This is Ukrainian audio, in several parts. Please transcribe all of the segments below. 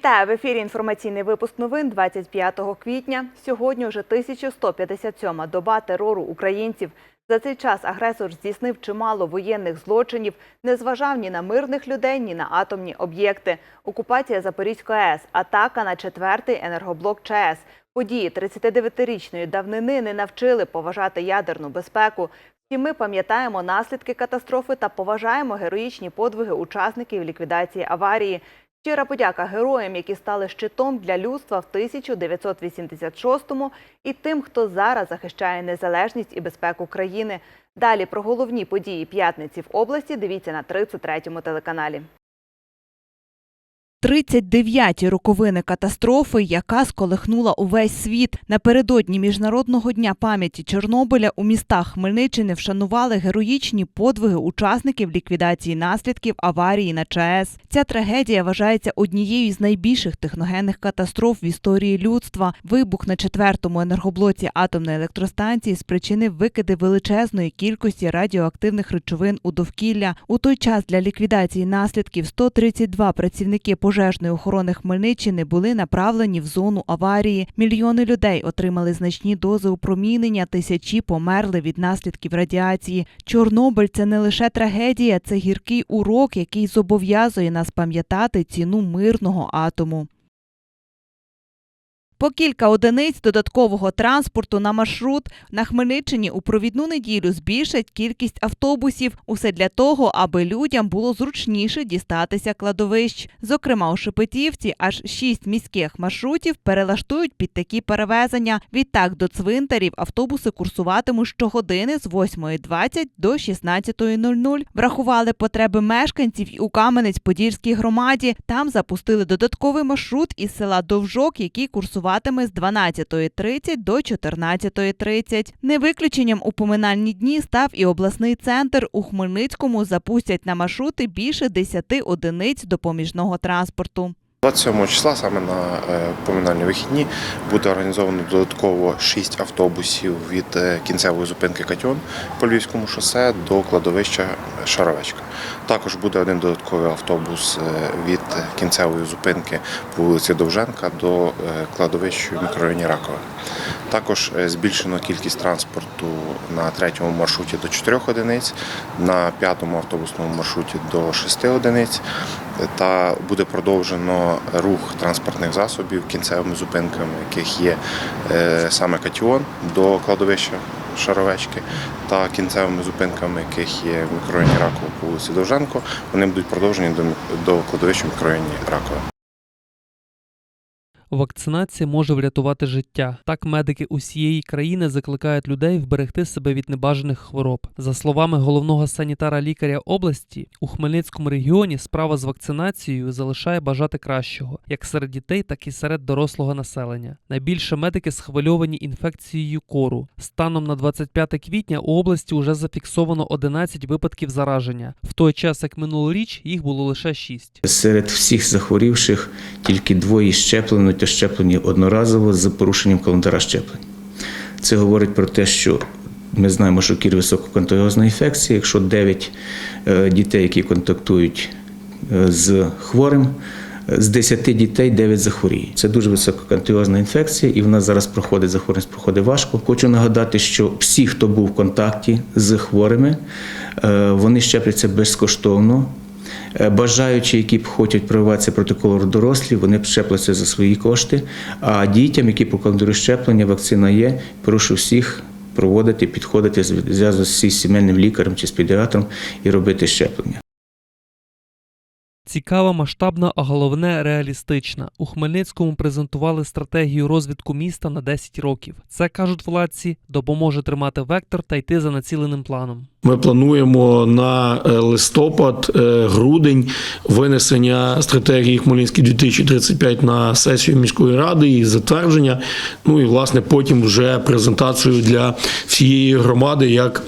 Вітаю в ефірі. Інформаційний випуск новин 25 квітня. Сьогодні вже 1157-ма доба терору українців. За цей час агресор здійснив чимало воєнних злочинів, не зважав ні на мирних людей, ні на атомні об'єкти. Окупація Запорізької АЕС, атака на четвертий енергоблок ЧАЕС. Події 39-річної давнини не навчили поважати ядерну безпеку. Всі ми пам'ятаємо наслідки катастрофи та поважаємо героїчні подвиги учасників ліквідації аварії. Щира подяка героям, які стали щитом для людства в 1986-му і тим, хто зараз захищає незалежність і безпеку країни. Далі про головні події п'ятниці в області дивіться на 33-му телеканалі. 39-ті роковини катастрофи, яка сколихнула увесь світ. Напередодні Міжнародного дня пам'яті Чорнобиля у містах Хмельниччини вшанували героїчні подвиги учасників ліквідації наслідків аварії на ЧАЕС. Ця трагедія вважається однією з найбільших техногенних катастроф в історії людства. Вибух на четвертому енергоблоці атомної електростанції спричинив викиди величезної кількості радіоактивних речовин у довкілля. У той час для ліквідації наслідків 132 працівники пожежної охорони Хмельниччини були направлені в зону аварії. Мільйони людей отримали значні дози опромінення, тисячі померли від наслідків радіації. Чорнобиль це не лише трагедія, це гіркий урок, який зобов'язує нас пам'ятати ціну мирного атому. По кілька одиниць додаткового транспорту на маршрут на Хмельниччині у провідну неділю збільшать кількість автобусів. Усе для того, аби людям було зручніше дістатися кладовищ. Зокрема, у Шепетівці аж шість міських маршрутів перелаштують під такі перевезення. Відтак до цвинтарів автобуси курсуватимуть щогодини з 8.20 до 16.00. Врахували потреби мешканців і у Кам'янець-Подільській громаді. Там запустили додатковий маршрут із села Довжок, який курсуватиме з 12.30 до 14.30. Не виключенням у поминальні дні став і обласний центр. У Хмельницькому запустять на маршрути більше 10 одиниць допоміжного транспорту. 27 числа, саме на е, поминальні вихідні, буде організовано додатково 6 автобусів від е, кінцевої зупинки Катьон по Львівському шосе до кладовища Шаровечка. Також буде один додатковий автобус е, від кінцевої зупинки по вулиці Довженка до кладовища в мікрорайоні Ракове. Також збільшено кількість транспорту на третьому маршруті до 4 одиниць, на п'ятому автобусному маршруті до 6 одиниць та буде продовжено рух транспортних засобів кінцевими зупинками, яких є е, саме Катіон до кладовища Шаровечки та кінцевими зупинками, яких є в мікрорайоні Ракова по вулиці Довженко. Вони будуть продовжені до, до кладовища в мікрорайоні Ракове. Вакцинація може врятувати життя. Так медики усієї країни закликають людей вберегти себе від небажаних хвороб. За словами головного санітара-лікаря області, у Хмельницькому регіоні справа з вакцинацією залишає бажати кращого, як серед дітей, так і серед дорослого населення. Найбільше медики схвильовані інфекцією кору. Станом на 25 квітня у області вже зафіксовано 11 випадків зараження, в той час як минулоріч їх було лише 6. Серед всіх захворівших тільки двоє щеплено та щеплені одноразово з порушенням календара щеплень. Це говорить про те, що ми знаємо, що кір висококонтагіозна інфекція. Якщо 9 е, дітей, які контактують е, з хворим, з 10 дітей 9 захворіють. Це дуже висококонтагіозна інфекція, і вона зараз проходить захворюваність проходить важко. Хочу нагадати, що всі, хто був в контакті з хворими, е, вони щепляться безкоштовно. Е, Бажаючі, які б хочуть прививатися протокол дорослі, вони б щеплюються за свої кошти. А дітям, які покладуть щеплення, вакцина є, прошу всіх проводити, підходити, зв'язок з сімейним лікарем чи з педіатром і робити щеплення. Цікава, масштабна, а головне реалістична. У Хмельницькому презентували стратегію розвитку міста на 10 років. Це кажуть владці, допоможе тримати вектор та йти за націленим планом. Ми плануємо на е, листопад, е, грудень винесення стратегії Хмельницький 2035 на сесію міської ради і затвердження. Ну і власне потім вже презентацію для всієї громади як.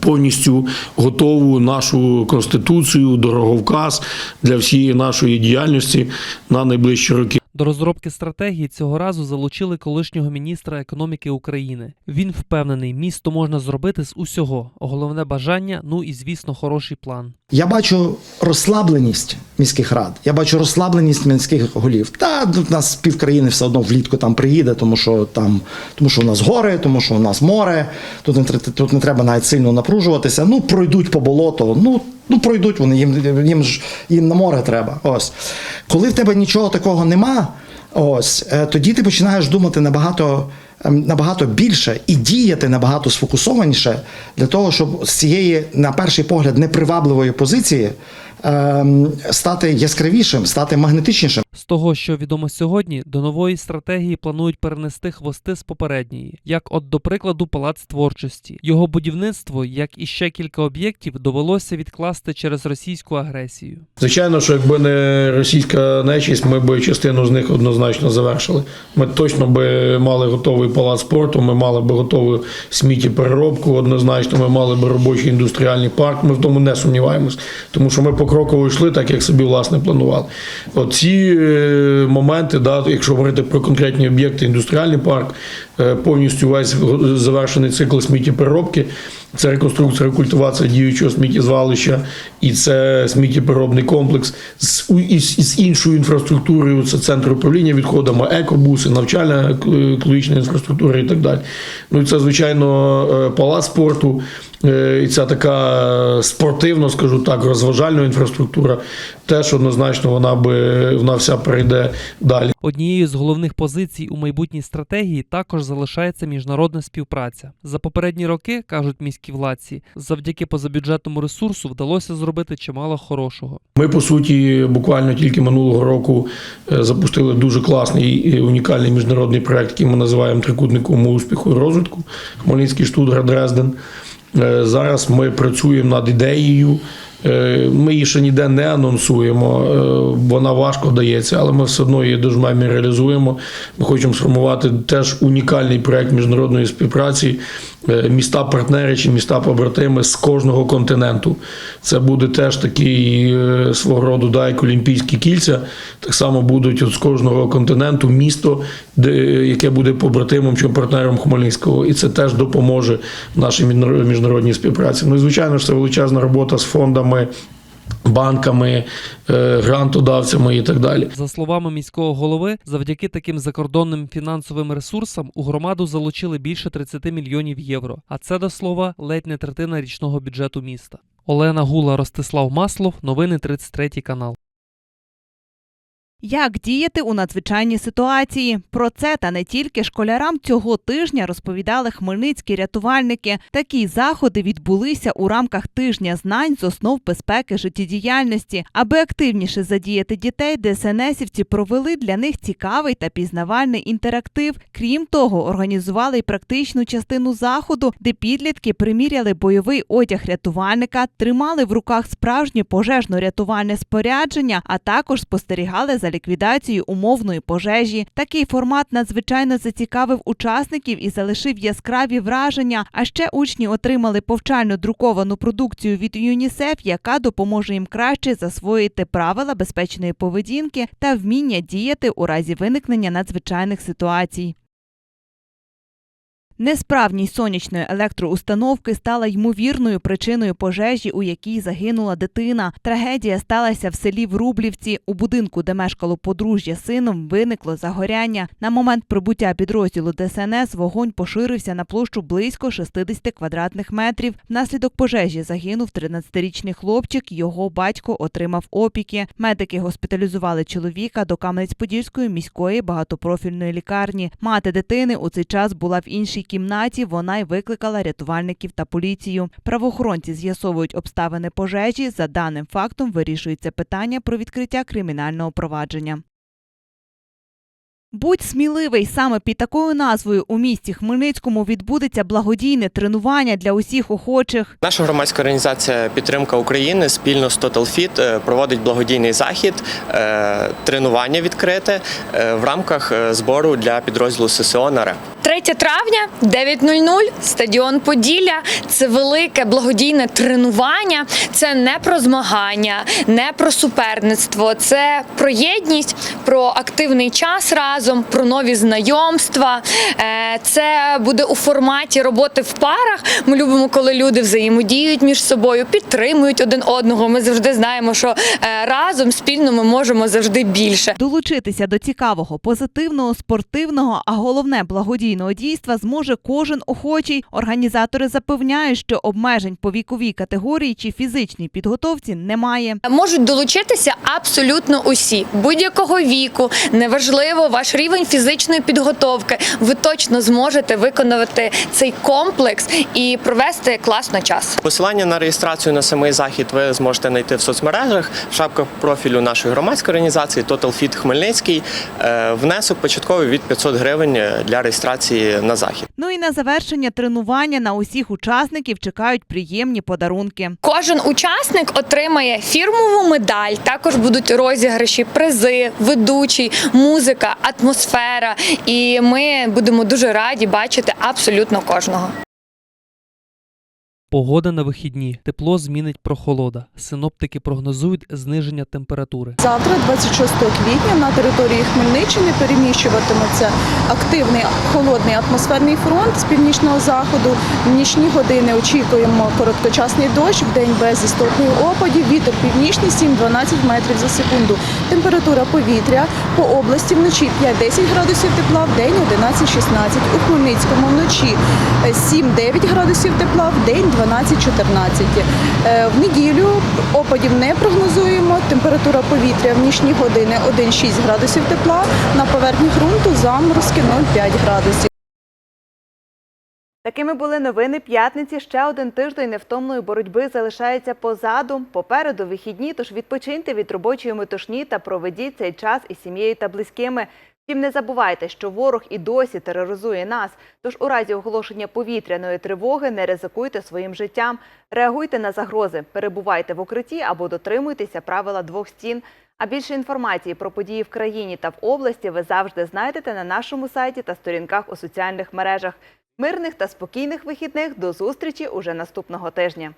Повністю готову нашу конституцію, дороговказ для всієї нашої діяльності на найближчі роки. До розробки стратегії цього разу залучили колишнього міністра економіки України. Він впевнений, місто можна зробити з усього. Головне бажання, ну і звісно, хороший план. Я бачу розслабленість міських рад. Я бачу розслабленість міських голів. Та ну, в нас півкраїни все одно влітку там приїде, тому що там, тому що у нас гори, тому що у нас море. Тут не тут не треба навіть сильно напружуватися. Ну пройдуть по болоту. Ну. Ну, пройдуть вони, їм, їм ж їм на море треба. Ось. Коли в тебе нічого такого нема, ось, е, тоді ти починаєш думати набагато, ем, набагато більше і діяти набагато сфокусованіше для того, щоб з цієї, на перший погляд, непривабливої позиції стати яскравішим, стати магнетичнішим. З того, що відомо сьогодні, до нової стратегії планують перенести хвости з попередньої, як от до прикладу Палац творчості. Його будівництво, як і ще кілька об'єктів, довелося відкласти через російську агресію. Звичайно, що якби не російська нечість, ми б частину з них однозначно завершили. Ми точно би мали готовий палац спорту, ми мали б готову сміттєпереробку, однозначно, ми мали б робочий індустріальний парк. Ми в тому не сумніваємось, тому що ми покроково йшли так, як собі власне планували. Оці е, моменти, да, якщо говорити про конкретні об'єкти, індустріальний парк, повністю весь завершений цикл сміттєпереробки. Це реконструкція, рекультивація діючого сміттєзвалища, і це сміттєпереробний комплекс з, із, іншою інфраструктурою. Це центр управління відходами, екобуси, навчальна е, екологічна інфраструктура і так далі. Ну і це, звичайно, е, палац спорту, е, і ця така е, спортивна, скажу так, розважальна інфраструктура. Теж однозначно вона би вона вся перейде далі. Однією з головних позицій у майбутній стратегії також залишається міжнародна співпраця. За попередні роки, кажуть міські владці, завдяки позабюджетному ресурсу вдалося зробити чимало хорошого. Ми, по суті, буквально тільки минулого року е, запустили дуже класний і унікальний міжнародний проект, який ми називаємо трикутником успіху і розвитку Хмельницький Штутгарт Дрезден. Е, Зараз ми працюємо над ідеєю. Е, Ми її ще ніде не анонсуємо, е, вона важко дається, але ми все одно її дуже реалізуємо. Ми хочемо сформувати теж унікальний проект міжнародної співпраці, міста-партнери чи міста-побратими з кожного континенту. Це буде теж такий е, свого роду дайк олімпійські кільця. Так само будуть от з кожного континенту місто, де, яке буде побратимом чи партнером Хмельницького, і це теж допоможе нашій міжнарод- міжнародній співпраці. Ну і звичайно ж це величезна робота з фондами. Банками, е, грантодавцями і так далі. За словами міського голови, завдяки таким закордонним фінансовим ресурсам у громаду залучили більше 30 мільйонів євро. А це до слова ледь не третина річного бюджету міста. Олена Гула, Ростислав Маслов, новини 33 канал. Як діяти у надзвичайній ситуації? Про це та не тільки школярам цього тижня розповідали хмельницькі рятувальники. Такі заходи відбулися у рамках тижня знань з основ безпеки життєдіяльності. Аби активніше задіяти дітей, ДСНСівці провели для них цікавий та пізнавальний інтерактив. Крім того, організували й практичну частину заходу, де підлітки приміряли бойовий одяг рятувальника, тримали в руках справжнє пожежно-рятувальне спорядження, а також спостерігали за ліквідацією умовної пожежі. Такий формат надзвичайно зацікавив учасників і залишив яскраві враження. А ще учні отримали повчально друковану продукцію від ЮНІСЕФ, яка допоможе їм краще засвоїти правила безпечної поведінки та вміння діяти у разі виникнення надзвичайних ситуацій. Несправність сонячної електроустановки стала ймовірною причиною пожежі, у якій загинула дитина. Трагедія сталася в селі Врублівці. У будинку, де мешкало подружжя з сином, виникло загоряння. На момент прибуття підрозділу ДСНС вогонь поширився на площу близько 60 квадратних метрів. Внаслідок пожежі загинув 13-річний хлопчик. Його батько отримав опіки. Медики госпіталізували чоловіка до Кам'янець-Подільської міської багатопрофільної лікарні. Мати дитини у цей час була в іншій кімнаті. Вона й викликала рятувальників та поліцію. Правоохоронці з'ясовують обставини пожежі. За даним фактом вирішується питання про відкриття кримінального провадження. Будь сміливий саме під такою назвою у місті Хмельницькому відбудеться благодійне тренування для усіх охочих. Наша громадська організація Підтримка України спільно з Total Fit е, проводить благодійний захід, е, тренування відкрите е, в рамках збору для підрозділу ССО на РЕП. 3 травня, 9.00, стадіон Поділля. Це велике благодійне тренування. Це не про змагання, не про суперництво. Це про єдність, про активний час разом, про нові знайомства. Е, Це буде у форматі роботи в парах. Ми любимо, коли люди взаємодіють між собою, підтримують один одного. Ми завжди знаємо, що е, разом спільно ми можемо завжди більше. Долучитися до цікавого, позитивного, спортивного, а головне благодійного дійства зможе кожен охочий. Організатори запевняють, що обмежень по віковій категорії чи фізичній підготовці немає. Можуть долучитися абсолютно усі будь-якого віку, неважливо ваш рівень фізичної підготовки. Ви точно зможете виконувати цей комплекс і провести класно час. Посилання на реєстрацію на самий захід ви зможете знайти в соцмережах, в шапках профілю нашої громадської організації Total Fit Хмельницький. Е, Внесок початковий від 500 гривень для реєстрації на захід. Ну і на завершення тренування на усіх учасників чекають приємні подарунки. Кожен учасник отримає фірмову медаль. Також будуть розіграші, призи, ведучий, музика, атмосфера. І ми будемо дуже раді бачити абсолютно кожного. Погода на вихідні. Тепло змінить прохолода. Синоптики прогнозують зниження температури. Завтра, 26 квітня, на території Хмельниччини переміщуватиметься активний холодний атмосферний фронт з північного заходу. В нічні години очікуємо короткочасний дощ, в день без істотних опадів. Вітер північний 7-12 метрів за секунду. Температура повітря по області вночі 5-10 градусів тепла, в день 11-16. У Хмельницькому вночі е, 7-9 градусів тепла, в день 12-14. Е, В неділю опадів не прогнозуємо. Температура повітря в нічні години 1-6 градусів тепла. На поверхні ґрунту заморозки 0,5 градусів. Такими були новини п'ятниці. Ще один тиждень невтомної боротьби залишається позаду. Попереду вихідні, тож відпочиньте від робочої метушні та проведіть цей час із сім'єю та близькими. Втім, не забувайте, що ворог і досі тероризує нас. Тож у разі оголошення повітряної тривоги не ризикуйте своїм життям. Реагуйте на загрози, перебувайте в укритті або дотримуйтеся правила двох стін. А більше інформації про події в країні та в області ви завжди знайдете на нашому сайті та сторінках у соціальних мережах. Мирних та спокійних вихідних до зустрічі уже наступного тижня.